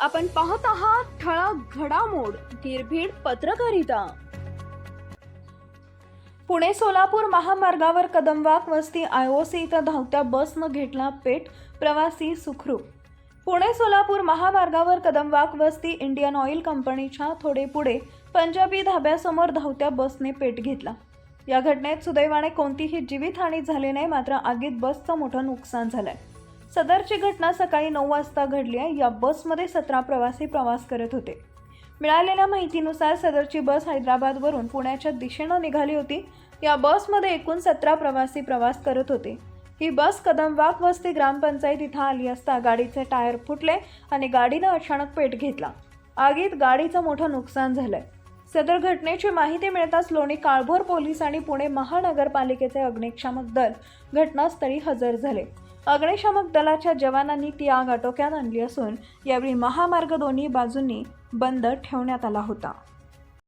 आपण पाहत आहात ठळक घडामोड निर्भीड पत्रकारिता. पुणे सोलापूर महामार्गावर कदमवाक वस्ती आयओसी इथं धावत्या बसनं घेतला पेट प्रवासी सुखरूप पुणे सोलापूर महामार्गावर कदमवाक वस्ती इंडियन ऑइल कंपनीच्या थोडे पुढे पंजाबी धाब्यासमोर धावत्या बसने पेट घेतला. या घटनेत सुदैवाने कोणतीही जीवितहानी झाली नाही मात्र आगीत बसचं मोठं नुकसान झालंय. सदरची घटना सकाळी नऊ वाजता घडली आहे. या बसमध्ये सतरा प्रवासी प्रवास करत होते. मिळालेल्या माहितीनुसार सदरची बस हैदराबादवरून पुण्याच्या दिशेनं निघाली होती. या बसमध्ये एकूण सतरा प्रवासी प्रवास करत होते. ही बस कदमवाक वस्ती ग्रामपंचायत इथं आली असता गाडीचे टायर फुटले आणि गाडीनं अचानक पेट घेतला. आगीत गाडीचं मोठं नुकसान झालंय. सदर घटनेची माहिती मिळताच लोणी काळभोर पोलीस आणि पुणे महानगरपालिकेचे अग्निशामक दल घटनास्थळी हजर झाले. अग्निशामक दलाच्या जवानांनी ती आग आटोक्यात आणली असून यावेळी महामार्ग दोन्ही बाजूंनी बंद ठेवण्यात आला होता.